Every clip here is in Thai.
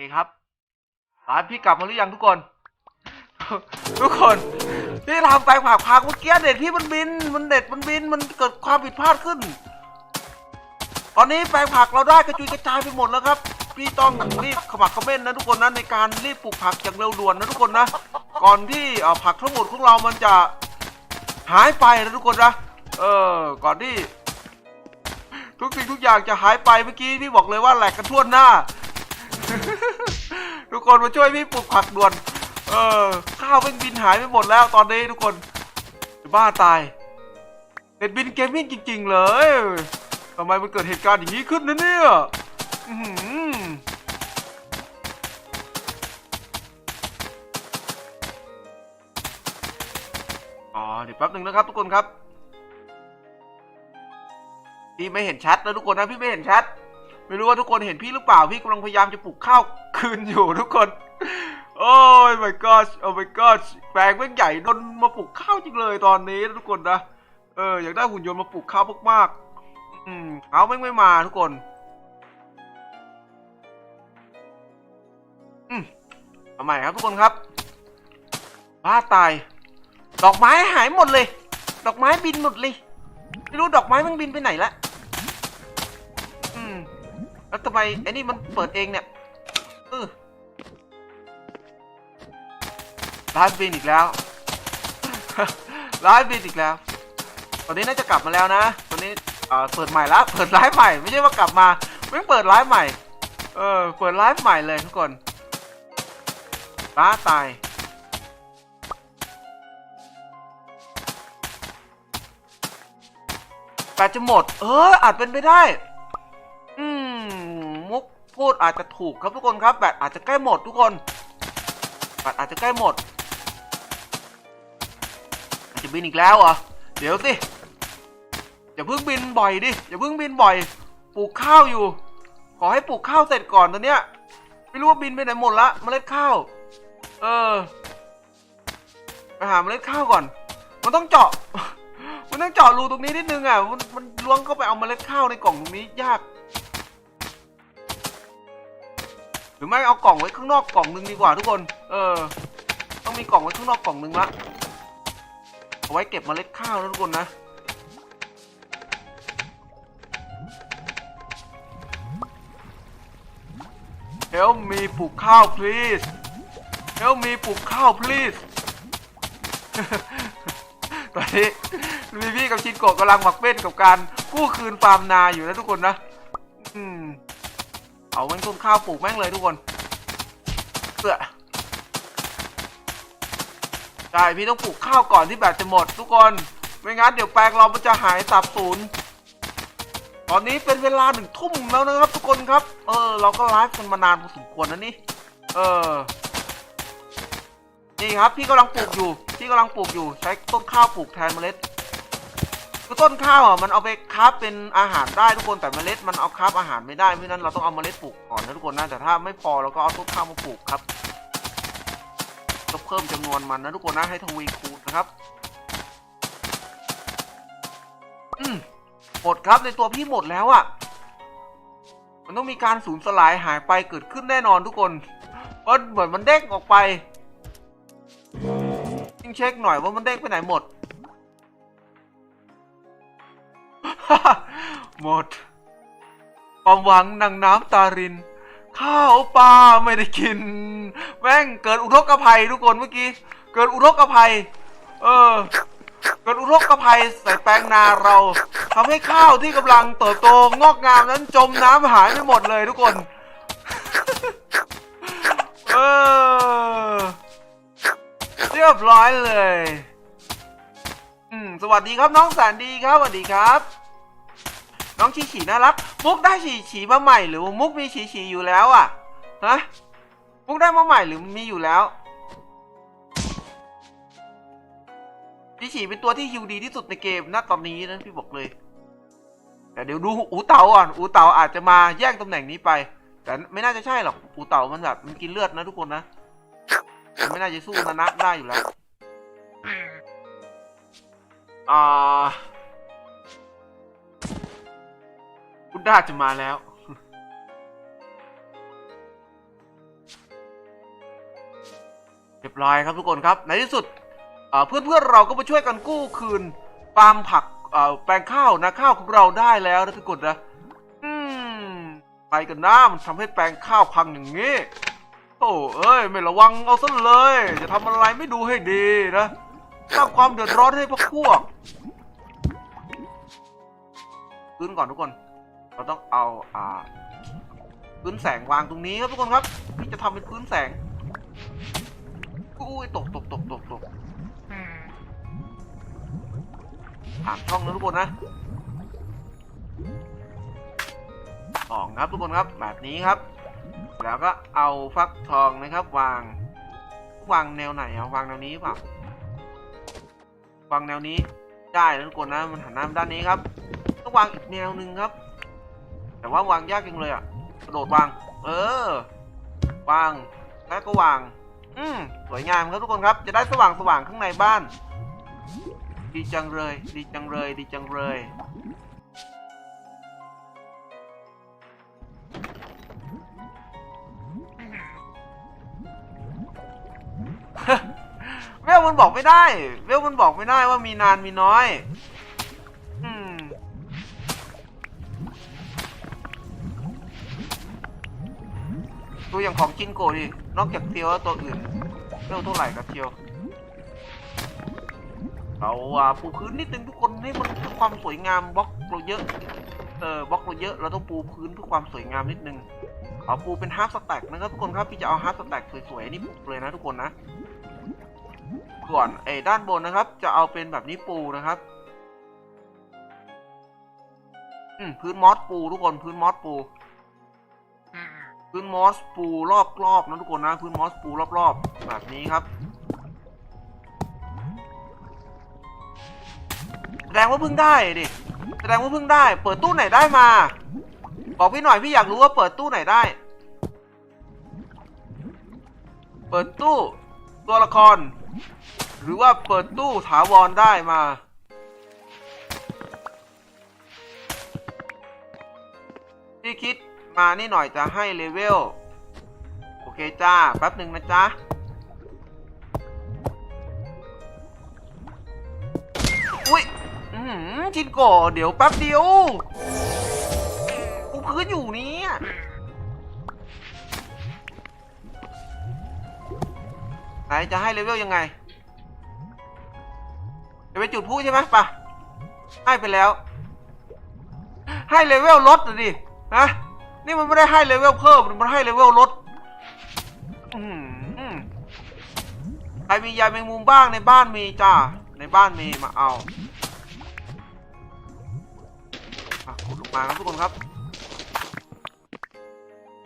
เคครับร้านพี่กลับมาหรือยังทุกคน ทุกคนพี่ทำแปผักพังเมื่อกี้เด็ดพี่มันบิน มันเด็ดมันบินมันเกิดความผิดพลาดขึ้น ตอนนี้แปลงผักเราได้กระจุยกระจายไปหมดแล้วครับ พี่ต้องรีบขมักขม้นนะทุกคนนะในการรีบปลูกผักอย่างเร็วด่วนนะทุกคนนะ ก่อนที่ผักทั้งหมดของเรามันจะหายไปนะทุกคนนะ เออ ก่อนที่ ทุกสิ่งทุกอย่างจะหายไปเมื่อกี้พี่บอกเลยว่าแหลกกันทั่วหน้า ทุกคนมาช่วยพี่ปลูกผักด่วน เออ ข้าวเป็นบินหายไปหมดแล้วตอนนี้ทุกคนจะบ้าตายเน็ตบินเกมมิ่งจริง ๆ เลยทำไมมันเกิดเหตุการณ์อย่างนี้ขึ้นนะเนี่ยอ๋อเดี๋ยวแป๊บหนึ่งนะครับทุกคนครับ พี่ไม่เห็นแชทนะทุกคนนะพี่ไม่เห็นแชท ไม่รู้ว่าทุกคนเห็นพี่หรือเปล่าพี่กำลังพยายามจะปลูกข้าวคืนอยู่ทุกคนโอ้ย my god โอ้ my god แปลงแม่งใหญ่โดนมาปลูกข้าวจริงเลยตอนนี้ทุกคนนะเอออยากได้หุ่นยนต์มาปลูกข้าวมากๆอืมเอาแม่ไม่มาทุกคนอืมเอาใหม่ครับทุกคนครับบ้าตาย ดอกไม้หายหมดเลย ดอกไม้บินหมดเลยไม่รู้ดอกไม้มันบินไปไหนละ แล้วทำไมไอ้นี่มันเปิดเองเนี่ยเออร้านบินอีกแล้ว ร้านบินอีกแล้ว ตอนนี้น่าจะกลับมาแล้วนะ ตอนนี้เอ่อเปิดใหม่ละเปิดร้านใหม่ ไม่ใช่ว่ากลับมา ไม่เปิดร้านใหม่ เออ เปิดร้านใหม่เลยทุกคนบ้าตายแต่จะหมด เอออาจเป็นไปได้ พูดอาจจะถูกครับทุกคนครับแบตอาจจะใกล้หมดทุกคนแบตอาจจะใกล้หมดอาจจะบินอีกแล้วเหรอเดี๋ยวสิอย่าเพิ่งบินบ่อยดิอย่าเพิ่งบินบ่อยปลูกข้าวอยู่ ขอให้ปลูกข้าวเสร็จก่อนตอนเนี้ยไม่รู้ว่าบินไปไหนหมดละเมล็ดข้าว เออไปหาเมล็ดข้าวก่อน มันต้องเจาะ มันต้องเจาะรูตรงนี้นิดนึงอะ มันมันล้วงเข้าไปเอาเมล็ดข้าวในกล่องตรงนี้ยาก หรือไม่เอากล่องไว้ข้างนอกกล่องนึงดีกว่าทุกคน เออ ต้องมีกล่องไว้ข้างนอกกล่องนึงละเอาไว้เก็บเมล็ดข้าวนะทุกคนนะ Help me ปลูกข้าว please Help me ปลูกข้าว please ตอนนี้มีพี่กับชินโกะกำลังหมักเบ้นกับการกู้คืนฟาร์มนาอยู่นะทุกคนนะ อืมาแม่งต้นข้าวปลูกแม่งเลยทุกคนเสือใช่พี่ต้องปลูกข้าวก่อนที่แบตจะหมดทุกคน ไม่งั้นเดี๋ยวแปลงเรามันจะหายสับสูญตอนนี้เป็นเวลาหนึ่งทุ่มแล้วนะครับทุกคนครับ เออ เราก็ไลฟ์กันมานานพอสมควรนะนี่ เออ นี่ครับพี่กำลังปลูกอยู่ พี่กำลังปลูกอยู่ ใช้ต้นข้าวปลูกแทนเมล็ด ต้นข้าวอะมันเอาไปคับเป็นอาหารได้ทุกคนแต่เมล็ดมันเอาคับอาหารไม่ได้เพราะฉะนั้นเราต้องเอาเมล็ดปลูกก่อนนะทุกคนนะแต่ถ้าไม่พอเราก็เอาต้นข้าวมาปลูกครับก็เพิ่มจำนวนมันนะทุกคนนะให้ทวีคูณนะครับอืมหมดครับในตัวพี่หมดแล้วอะมันต้องมีการสูญสลายหายไปเกิดขึ้นแน่นอนทุกคนเพราะเหมือนมันเด้งออกไปยิ่งเช็คหน่อยว่ามันเด้งไปไหนหมด หมด ความหวังนังน้ำตาริน ข้าวปลาไม่ได้กิน แม่งเกิดอุทกภัยทุกคนเมื่อกี้ เกิดอุทกภัย เออ เกิดอุทกภัยใส่แปลงนาเราทำให้ข้าวที่กำลังเติบโตงอกงามนั้นจมน้ำหายไปหมดเลยทุกคน เออ เรียบร้อยเลย อืม สวัสดีครับน้องแสนดีครับสวัสดีครับ น้องชีฉีน่ารัก มุกได้ฉีฉีมาใหม่หรือมุกมีฉีฉีอยู่แล้วอะฮะมุกได้มาใหม่หรือมีอยู่แล้วชีฉีเป็นตัวที่ฮิวดีที่สุดในเกมณตอนนี้นะพี่บอกเลย แต่เดี๋ยวดูอูเต๋าก่อนอูเต๋าอาจจะมาแย่งตำแหน่งนี้ไป แต่ไม่น่าจะใช่หรอกอูเต๋ามันแบบมันกินเลือดนะทุกคนนะไม่น่าจะสู้นานะได้อยู่แล้วอ่า คุณด้าจะมาแล้ว เรียบร้อยครับทุกคนครับ ในที่สุดเพื่อนเพื่อนๆเราก็มาช่วยกันกู้คืนฟาร์มผักแปลงข้าวนะข้าวของเราได้แล้วนะทุกคนนะอืมไปกันนะมันทำให้แปลงข้าวพังอย่างนี้ โอ้เอ้ย ไม่ระวังเอาซะเลย จะทำอะไรไม่ดูให้ดีนะสร้างความเดือดร้อนให้พวกพวกพื้นก่อนทุกคน เราต้องเอาอ่าพื้นแสงวางตรงนี้ครับทุกคนครับพี่จะทำเป็นพื้นแสงอุ้ยตกตกตกตกตกผ่านช่องนะทุกคนนะสองครับทุกคนครับแบบนี้ครับ แล้วก็เอาฟักทองนะครับ วาง วางแนวไหนเอาวางแนวนี้เปล่าวางแนวนี้ได้นะทุกคนนะมันหันหน้ามาด้านนี้ครับต้องวางอีกแนวหนึ่งครับ แต่ว่าวางยากจังเลยอะ กระโดดวาง เออ วาง แล้วก็วาง อืมสวยงามครับทุกคนครับ จะได้สว่างสว่างข้างในบ้าน ดีจังเลย ดีจังเลย ดีจังเลย เวลมันบอกไม่ได้ เวลมันบอกไม่ได้ว่ามีนานมีน้อย ดูอย่างของจินโกดิ นอกจากเทียวแล้วตัวอื่นเวเท่าไหร่ครับเทียว เราอะปูพื้นนิดนึงทุกคนให้มันความสวยงามบล็อกเราเยอะ เออบล็อกเราเยอะ เราต้องปูพื้นเพื่อความสวยงามนิดนึง เอาปูเป็นฮาร์ฟสแต็กนะครับทุกคนครับ พี่จะเอาฮาร์ฟสแต็กสวยๆนี่ปเลยนะทุกคนนะส่วนไอ้ด้านบนนะครับ จะเอาเป็นแบบนี้ปูนะครับอืมพื้นมอสปูทุกคนพื้นมอสปู พื้นมอสปูรอบๆนะทุกคนนะ พื้นมอสปูรอบๆ แบบนี้ครับแสดงว่าเพิ่งได้ดิแสดงว่าเพิ่งได้ เปิดตู้ไหนได้มา บอกพี่หน่อยพี่อยากรู้ว่าเปิดตู้ไหนได้ เปิดตู้ตัวละคร หรือว่าเปิดตู้ถาวรได้มาที่คิด มานี่หน่อยจะให้เลเวล โอเคจ้า แป๊บหนึ่งนะจ๊ะ อุ้ยอืมชินโกเดี๋ยวแป๊บเดียว กูพื้นอยู่นี้ไหนจะให้เลเวลยังไง จะไปจุดพูใช่ไหมปะให้ไปแล้ว ให้เลเวลลดน่ะดิฮะ นี่มันไม่ได้ให้เลเวลเพิ่ม มันให้เลเวลลดใครมียาแมงมุมบ้างในบ้านมีจ้า ในบ้านมีมาเอาขุดลงมาครับทุกคนครับ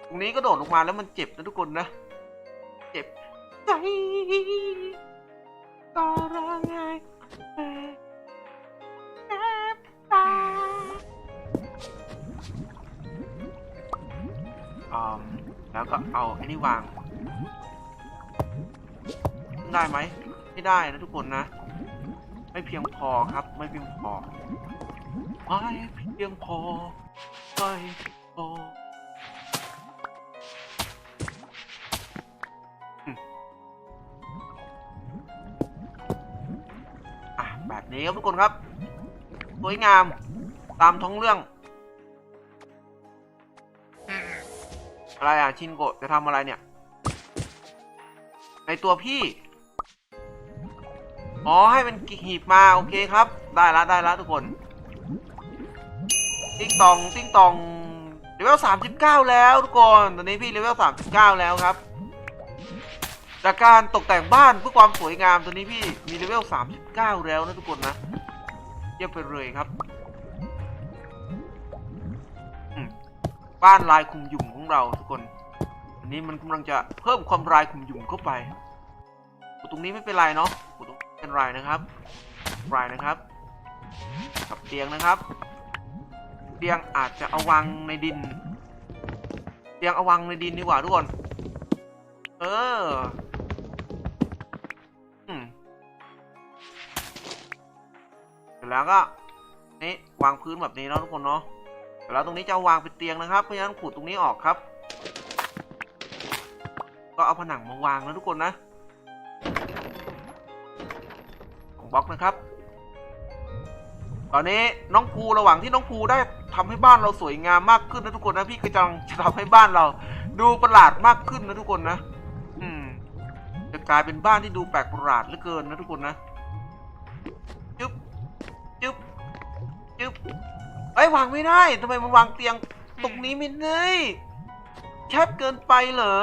ตรงนี้ก็โดดลงมาแล้วมันเจ็บนะทุกคนนะ เจ็บใจก็ร้องไห้แอบตา อืมแล้วก็เอาไอ้นี่วาง ได้ไหมไม่ได้นะทุกคนนะ ไม่เพียงพอครับ ไม่เพียงพอไม่เพียงพอไม่เพียงพออะแบบนี้ครับทุกคนครับสวยงามตามท้องเรื่อง อะไรอะชินโกะจะทำอะไรเนี่ย ในตัวพี่ อ๋อให้มันหีบมาโอเคครับ ได้ละได้ละทุกคน ติ๊งตองติ๊งตองเลเวลสามสิบเก้าแล้วทุกคนตอนนี้พี่เลเวลสามสิบเก้าแล้วครับ จากการตกแต่งบ้านเพื่อความสวยงามตอนนี้พี่มีเลเวลสามสิบเก้าแล้วนะทุกคนนะเยี่ยมไปเลยครับ บ้านลายคุมยุ่มของเราทุกคน อันนี้มันกำลังจะเพิ่มความลายคุมยุ่มเข้าไปตรงนี้ไม่เป็นไรเนาะตรงนี้เป็นไรนะครับไรนะครับ กับเตียงนะครับ เตียงอาจจะเอาวางในดิน เตียงเอาวางในดินดีกว่าทุกคน เออเสร็จแล้วก็นี่วางพื้นแบบนี้เนาะทุกคนเนาะ แล้วตรงนี้จะวางเป็นเตียงนะครับ เพราะฉะนั้นขูดตรงนี้ออกครับ ก็เอาผนังมาวางนะทุกคนนะของบล็อกนะครับ ตอนนี้น้องภูระหว่างที่น้องภูได้ทำให้บ้านเราสวยงามมากขึ้นนะทุกคนนะพี่กระจังจะทำให้บ้านเรา ดูประหลาดมากขึ้นนะทุกคนนะ อืม จะกลายเป็นบ้านที่ดูแปลกประหลาดเหลือเกินนะทุกคนนะจึ๊บจึ๊บจึ๊บ เอ้ยวางไม่ได้ทำไมมันวางเตียงตรงนี้ไม่ได้แคบเกินไปเหรอ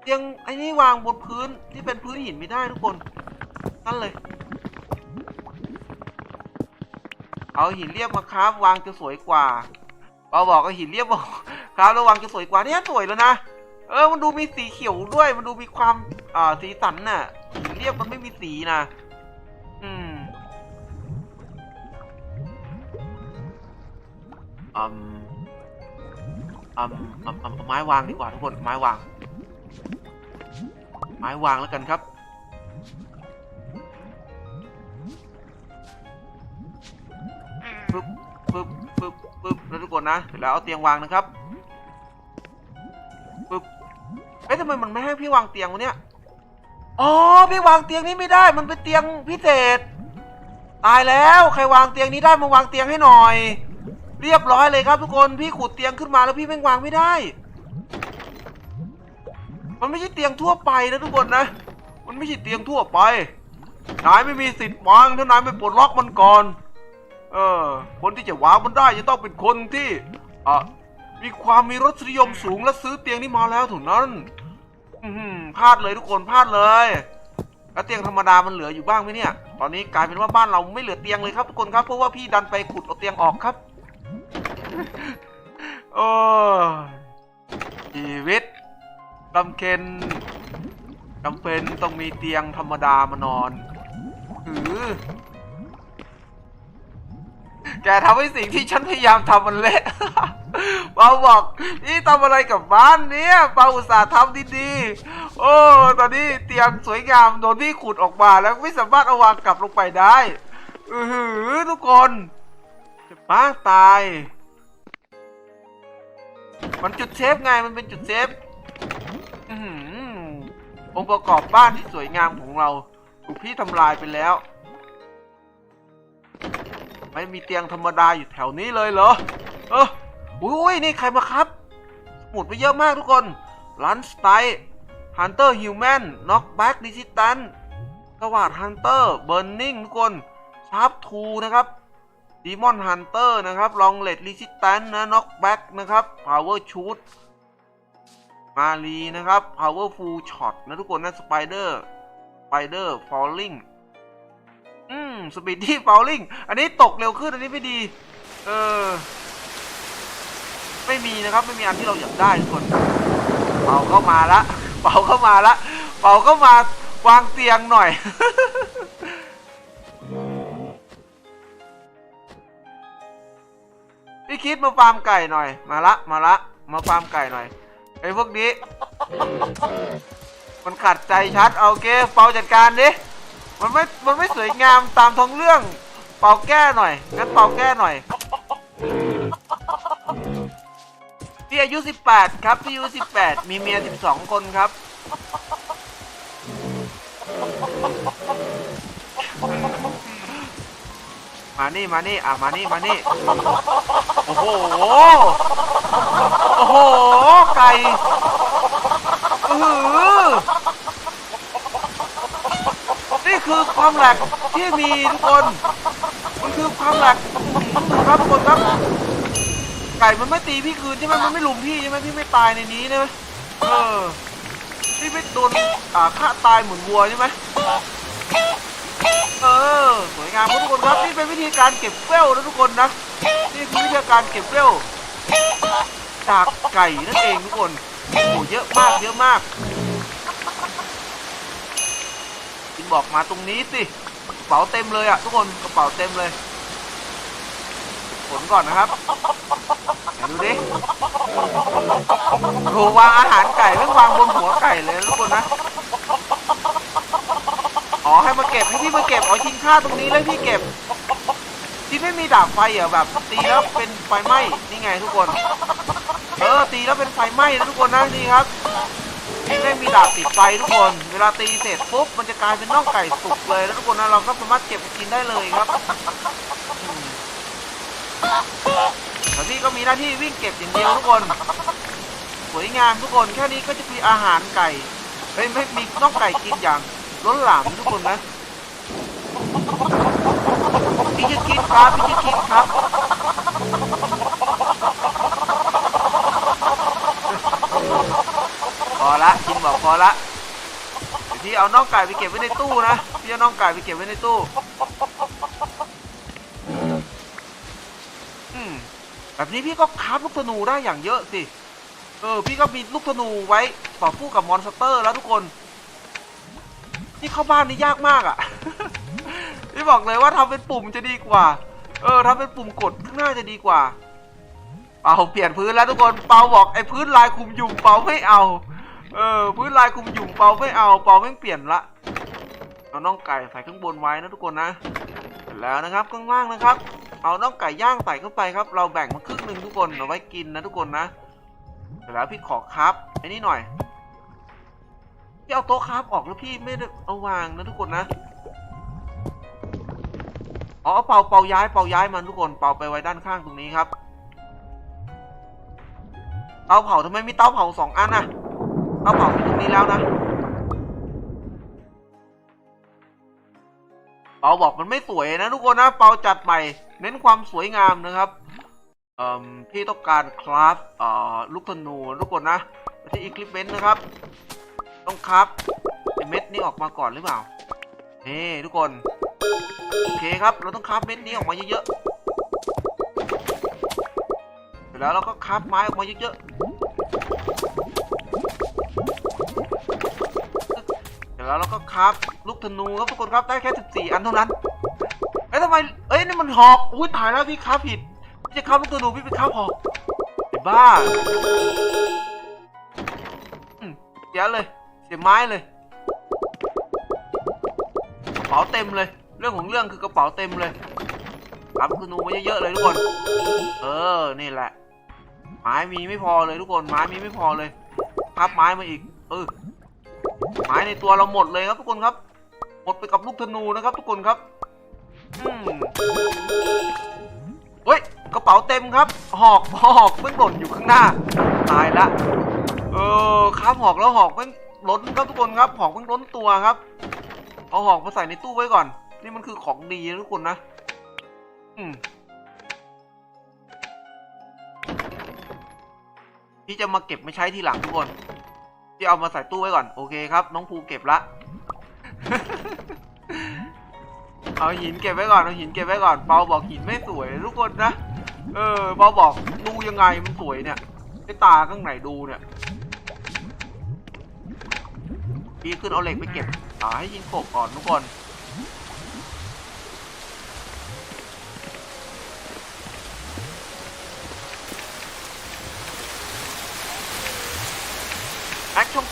เตียงไอ้นี่วางบนพื้นที่เป็นพื้นหินไม่ได้ทุกคนนั่นเลย เอาหินเรียบมาครับวางจะสวยกว่าเราบอกเอาหินเรียบบอกครับแล้ววางจะสวยกว่าเนี่ยสวยแล้วนะเออมันดูมีสีเขียวด้วยมันดูมีความอ่าสีสันน่ะหินเรียบมันไม่มีสีนะ อืมอืมอืมอืมไม้วางดีกว่าทุกคนไม้วาง ไม้วางแล้วกันครับปึ๊บปึ๊บปึ๊บปึ๊บแล้วทุกคนนะเสร็จแล้วเอาเตียงวางนะครับปึ๊บเอ๊ะทำไมมันไม่ให้พี่วางเตียงวะเนี่ยอ๋อพี่วางเตียงนี้ไม่ได้ มันเป็นเตียงพิเศษ ตายแล้ว ใครวางเตียงนี้ได้มาวางเตียงให้หน่อย เรียบร้อยเลยครับทุกคนพี่ขุดเตียงขึ้นมาแล้วพี่แม่งวางไม่ได้ มันไม่ใช่เตียงทั่วไปนะทุกคนนะ มันไม่ใช่เตียงทั่วไปนายไม่มีสิทธิ์วางถ้านายไม่ปลดล็อกมันก่อน เออ คนที่จะวางมันได้จะต้องเป็นคนที่อะมีความมีรสนิยมสูงและซื้อเตียงนี้มาแล้วเท่านั้นอือหือพลาดเลยทุกคนพลาดเลย แล้วเตียงธรรมดามันเหลืออยู่บ้างไหมเนี่ย ตอนนี้กลายเป็นว่าบ้านเราไม่เหลือเตียงเลยครับทุกคนครับเพราะว่าพี่ดันไปขุดเอาเตียงออกครับ โอ้ชีวิตจำเค็นจำเป็นต้องมีเตียงธรรมดามานอนหือแกทำให้สิ่งที่ฉันพยายามทำมันเละเปาบอก นี่ทำอะไรกับบ้านเนี้ยเปาอุตส่าห์ทำดีๆ โอ้ ตอนนี้เตียงสวยงามโดนพี่ขุดออกมาแล้วไม่สามารถเอาวางกลับลงไปได้ อือหือทุกคนป้าตาย มันจุดเซฟไงมันเป็นจุดเซฟอองค์ประกอบบ้านที่สวยงามของเราถูกพี่ทำลายไปแล้ว ไม่มีเตียงธรรมดาอยู่แถวนี้เลยเหรอ เอออุ้ยนี่ใครมาครับหมุดไปเยอะมากทุกคนลันสไตฮันเตอร์ฮิวแมนน็อกแบ็กดิจิตันสวัสดฮันเตอร์เบิร์นนิ่งทุกคนชาร์ปทูนะครับ ดีมอนฮันเตอร์นะครับ ลองเลดดิจิตันนะน็อกแบ็กนะครับพาวเวอร์ชูดมาลีนะครับพาวเวอร์ฟูลช็อตนะทุกคนนะสไปเดอร์สไปเดอร์ฟอลลิงอืมสปีดที่ฟาวลิงอันนี้ตกเร็วขึ้นอันนี้ไม่ดี เออ ไม่มีนะครับ ไม่มีอันที่เราอยากได้ทุกคนเป่าเข้ามาละเป่าเข้ามาละเป่าเข้ามาวางเตียงหน่อย พี่คิดมาฟาร์มไก่หน่อย มาละมาละ มาฟาร์มไก่หน่อยไอ้พวกนี้ มันขัดใจชัดเอาโอเคเป่าจัดการดิมันไม่มันไม่สวยงามตามท้องเรื่อง เป่าแก้หน่อยงั้นเป่าแก้หน่อยพี่อายุ 18 ครับพี่อายุ 18 มีเมีย 12 คนครับ มานี่ มานี่ อะ มานี่ มานี่ โอ้โห โอ้โห ไก่อือหือนี่คือความแหลกที่มีทุกคน มันคือความแหลกครับทุกคนครับ ไก่มันไม่ตีพี่คืนใช่ไหมมันไม่ลุมพี่ใช่ไหมพี่ไม่ตายในนี้ใช่ไหมเออ พี่ไม่โดนอ่าฆ่าตายเหมือนวัวใช่ไหมเออ สวยงามครับทุกคนครับ นี่เป็นวิธีการเก็บเวลนะทุกคนนะ วิธีการเก็บเวจากไก่นั่นเองทุกคนโอ้โหเยอะมากเยอะมากกินบอกมาตรงนี้สิกระเป๋าเต็มเลยอะทุกคนกระเป๋าเต็มเลยผลก่อนนะครับดูดิโหวางอาหารไก่ไม่วางบนหัวไก่เลยทุกคนนะอ๋อให้มาเก็บให้พี่มาเก็บอ๋อทิ้งข้าวตรงนี้แล้วพี่เก็บ ที่ไม่มีดาบไฟเหรอแบบตีแล้วเป็นไฟไหม้นี่ไงทุกคน เออตีแล้วเป็นไฟไหม้นะทุกคนนะนี่ครับพี่ไม่มีดาบติดไฟทุกคน เวลาตีเสร็จปุ๊บมันจะกลายเป็นน่องไก่สุกเลยแล้วทุกคนนะเราก็สามารถเก็บไปกินได้เลยครับแต่พี่ก็มีหน้าที่วิ่งเก็บอย่างเดียวทุกคนสวยงามทุกคนแค่นี้ก็จะมีอาหารไก่เฮ้ยไม่มีน่องไก่กินอย่างล้นหลามทุกคนนะ พี่จะคิดครับพี่จะคิดครับพอละชินบอกพอละเดี๋ยวพี่เอาน่องไก่ไปเก็บไว้ในตู้นะพี่เอาน่องไก่ไปเก็บไว้ในตู้แบบนี้พี่ก็คราลูกธนูได้อย่างเยอะสิ เออ พี่ก็มีลูกธนูไว้ต่อสู้กับมอนสเตอร์แล้วทุกคน นี่เข้าบ้านนี่ยากมากอะ่ะ พี่บอกเลยว่าทำเป็นปุ่มจะดีกว่า เออทำเป็นปุ่มกดข้างหน้าจะดีกว่าเปาเปลี่ยนพื้นแล้วทุกคน เปาบอกไอ้พื้นลายคุมยุงเปาไม่เอา เออ พื้นลายคุมยุงเปาไม่เอา เปาไม่เปลี่ยนละ เอาน่องไก่ใส่ข้างบนไว้นะทุกคนนะเสร็จแล้วนะครับข้างล่างนะครับ เอาน่องไก่ย่างใส่เข้าไปครับ เราแบ่งมาครึ่งหนึ่งทุกคนเอาไว้กินนะทุกคนนะเสร็จแล้วพี่ขอครับไอ้นี่หน่อยพี่เอาโต๊ะครับออกแล้วพี่ไม่ได้เอาวางนะทุกคนนะ อ๋อเอาเป่าเป่าย้ายเป่าย้ายมันทุกคนเป่าไปไว้ด้านข้างตรงนี้ครับ เตาเผาทำไมมีเตาเผาสองอันน่ะเตาเผาอยู่ตรงนี้แล้วนะเปาบอกมันไม่สวยนะทุกคนนะเปาจัดใหม่เน้นความสวยงามนะครับเอ่อพี่ต้องการคราฟเอ่อลูกธนูทุกคนนะไปที่อีคลิปเมนต์นะครับ ต้องคราฟไอเม็ดนี้ออกมาก่อนหรือเปล่านี่ทุกคน โอเคครับ เราต้องคราฟเม็ดนี้ออกมาเยอะๆเสร็จแล้วเราก็คราฟไม้ออกมาเยอะๆเสร็จแล้วเราก็คราฟลูกธนูครับทุกคนครับได้แค่ 14 อันเท่านั้นเอ้ยทำไม เอ้ยนี่มันหอกอุ้ยตายแล้วพี่คราฟผิดพี่จะคราฟลูกธนูพี่ไปคราฟหอกไอ้บ้าเสียเลย เสียไม้เลยกระเป๋าเต็มเลย เรื่องของเรื่องคือกระเป๋าเต็มเลยคราฟลูกธนูมาเยอะๆเลยทุกคน เออ นี่แหละ ไม้มีไม่พอเลยทุกคน ไม้มีไม่พอเลยพับไม้มาอีก เออ ไม้ในตัวเราหมดเลยครับทุกคนครับ หมดไปกับลูกธนูนะครับ ทุกคนครับอืมเฮ้ย กระเป๋าเต็มครับ หอก หอกมันหล่นอยู่ข้างหน้า ตายละ เออครับหอกแล้วหอกมันล้นครับทุกคนครับ หอกมันล้นตัวครับ เอาหอกมาใส่ในตู้ไว้ก่อน นี่มันคือของดีนะทุกคนนะ อืมพี่จะมาเก็บไม่ใช้ทีหลังทุกคนพี่เอามาใส่ตู้ไว้ก่อน โอเคครับ น้องภูเก็บละ เอาหินเก็บไว้ก่อน เอาหินเก็บไว้ก่อน เปาบอกหินไม่สวยทุกคนนะ เออ เปาบอกดูยังไงมันสวยเนี่ยไอตาข้างไหนดูเนี่ยพี่ขึ้นเอาเหล็กไปเก็บอ่าให้ยิงกบก่อนทุกคน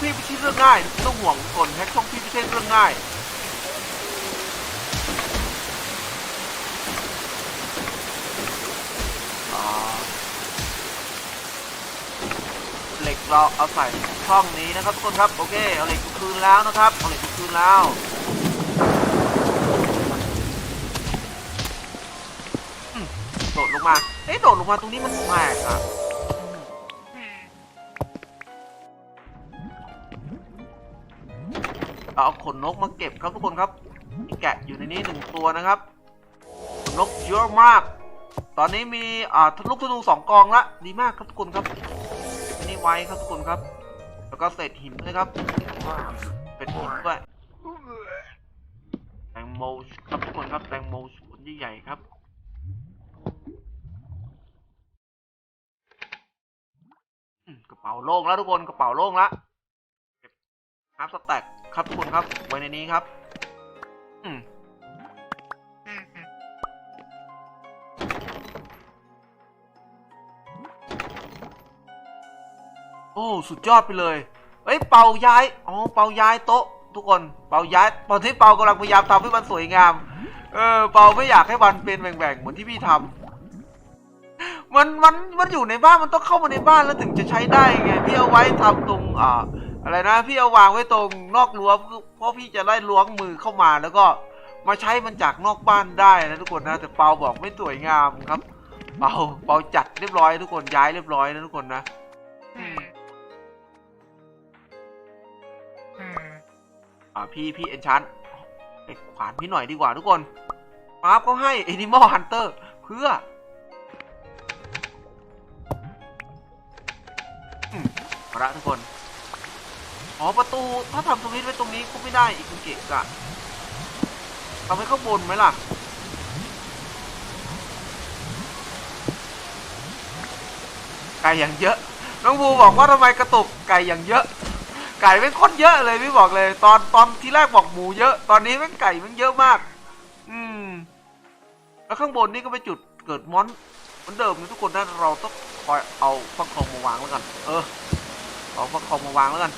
พี่ไม่ใช่เรื่องง่ายไม่ต้องห่วงทุกคนแฮกช่องพี่ไม่ใช่เรื่องง่ายเหล็กเราเอาใส่ช่องนี้นะครับทุกคนครับโอเคเอาเหล็กคืนแล้วนะครับเอาเหล็กคืนแล้วโดดลงมาเอ๊ะโดดลงมาตรงนี้มันแปลกอะ เราเอาขนนกมาเก็บครับทุกคนครับมีแกะอยู่ในนี้หนึ่งตัวนะครับขนนกเยอะมาก ตอนนี้มีอ่าลูกธนูสองกองละดีมากครับทุกคนครับนนี้ไว้ครับทุกคนครับ แล้วก็เศษหินด้วยครับเป็นหินด้วยแตงโมครับทุกคนครับแตงโมสวนใหญ่ๆครับกระเป๋าโล่งแล้วทุกคนกระเป๋าโล่งละครับสแต็ก ครับทุกคนครับ ไว้ในนี้ครับอืมโอ้ สุดยอดไปเลยเอ้ย เป่าย้าย อ๋อ เป่าย้ายโต๊ะ ทุกคน เป่าย้าย ตอนที่เป่ากำลังพยายามทำให้มันสวยงาม เออ เป่าไม่อยากให้มันเป็นแบ่งๆ เหมือนที่พี่ทำมัน มัน มันอยู่ในบ้าน มันต้องเข้ามาในบ้านแล้วถึงจะใช้ได้ไง พี่เอาไว้ทำตรง อ่า อะไรนะ พี่เอาวางไว้ตรงนอกรั้วเพราะพี่จะได้ล้วงมือเข้ามาแล้วก็มาใช้มันจากนอกบ้านได้นะทุกคนนะแต่เปาบอกไม่สวยงามครับ เปาเปาจัดเรียบร้อยทุกคนย้ายเรียบร้อยนะทุกคนนะอ่าพี่พี่เอนชันไปขวานพี่หน่อยดีกว่าทุกคนมาร์ฟก็ให้ Animal Hunter เพื่ออืมเอาละทุกคน อ๋อประตูถ้าทำสวิตช์ไว้ตรงนี้ก็ไม่ได้อีกคุณเกะกะทำไว้ข้างบนไหมล่ะไก่อย่างเยอะ น้องบูบอกว่าทำไมกระตุกไก่อย่างเยอะ ไก่เป็นคนเยอะเลยพี่บอกเลย ตอนตอนที่แรกบอกหมูเยอะ ตอนนี้แม่งไก่มันเยอะมาก อืม แล้วข้างบนนี่ก็เป็นจุดเกิดมอนเหมือนเดิมนะทุกคนนะเราต้องคอยเอาฟักทองมาวางแล้วกัน เออเอาฟักทองมาวางแล้วกัน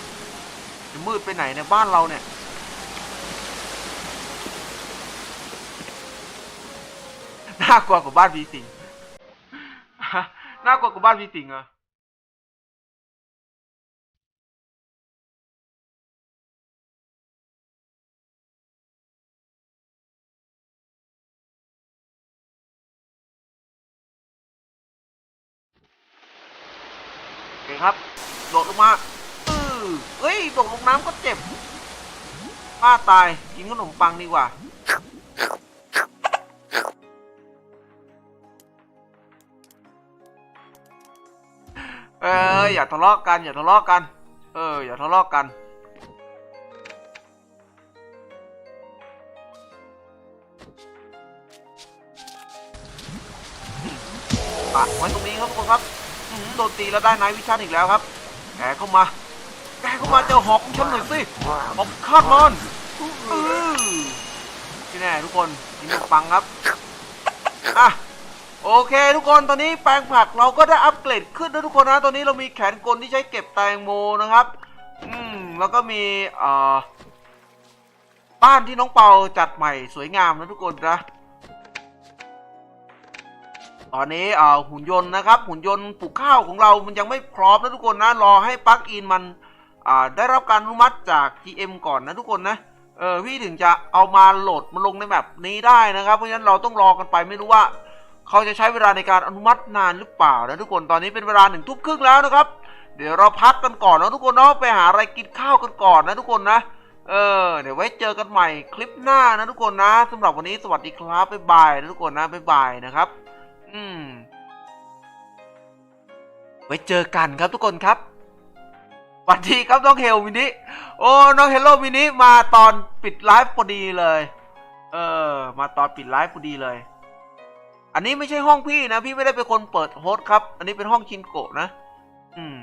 จะมืดไปไหนในบ้านเราเนี่ย น่ากลัวกว่าบ้านพีสิงน่ากลัวกว่าบ้านพีสิงเหรอโอเคครับ โดดลงมา อือเฮ้ยตกลงน้ำก็เจ็บป้าตายกินขนมปังดีกว่า เอออย่าทะเลาะกัน อย่าทะเลาะกัน เออ อย่าทะเลาะกันปะไว้ตรงนี้ครับทุกคนครับโดนตีแล้วได้นท์วิชันอีกแล้วครับแกเข้ามา แกเข้ามาเจอหอกของฉันหน่อยสิหอกคาดมันอื้อที่แน่ทุกคนกินขนมปังครับอะโอเค ทุกคนตอนนี้แปลงผักเราก็ได้อัปเกรดขึ้นนะทุกคนนะ ตอนนี้เรามีแขนกลที่ใช้เก็บแตงโมนะครับ อืมแล้วก็มีเอ่อบ้านที่น้องเปาจัดใหม่สวยงามนะทุกคนนะตอนนี้เอ่อหุ่นยนต์นะครับ หุ่นยนต์ปลูกข้าวของเรามันยังไม่พร้อมนะทุกคนนะรอให้ปลั๊กอินมัน ได้รับการอนุมัติจาก GM ก่อนนะทุกคนนะเออพี่ถึงจะเอามาโหลดมาลงในแบบนี้ได้นะครับ เพราะฉะนั้นเราต้องรอกันไปไม่รู้ว่า เขาจะใช้เวลาในการอนุมัตินานหรือเปล่านะทุกคนตอนนี้เป็นเวลาหนึ่งทุ่มครึ่งแล้วนะครับ เดี๋ยวเราพักกันก่อนนะทุกคนเนาะไปหาอะไรกินข้าวกันก่อนนะทุกคนนะเออเดี๋ยวไว้เจอกันใหม่คลิปหน้านะทุกคนนะสำหรับวันนี้สวัสดีครับบ๊ายบายนะทุกคนนะบ๊ายบายนะครับ อืมไว้เจอกันครับทุกคนครับ วัสดีครับน้องเฮลมินิโอ้น้องเฮลโลมินิมาตอนปิดไลฟ์พอดีเลย เออ มาตอนปิดไลฟ์พอดีเลย อันนี้ไม่ใช่ห้องพี่นะ พี่ไม่ได้เป็นคนเปิดโฮสครับ อันนี้เป็นห้องชินโกะนะ อืม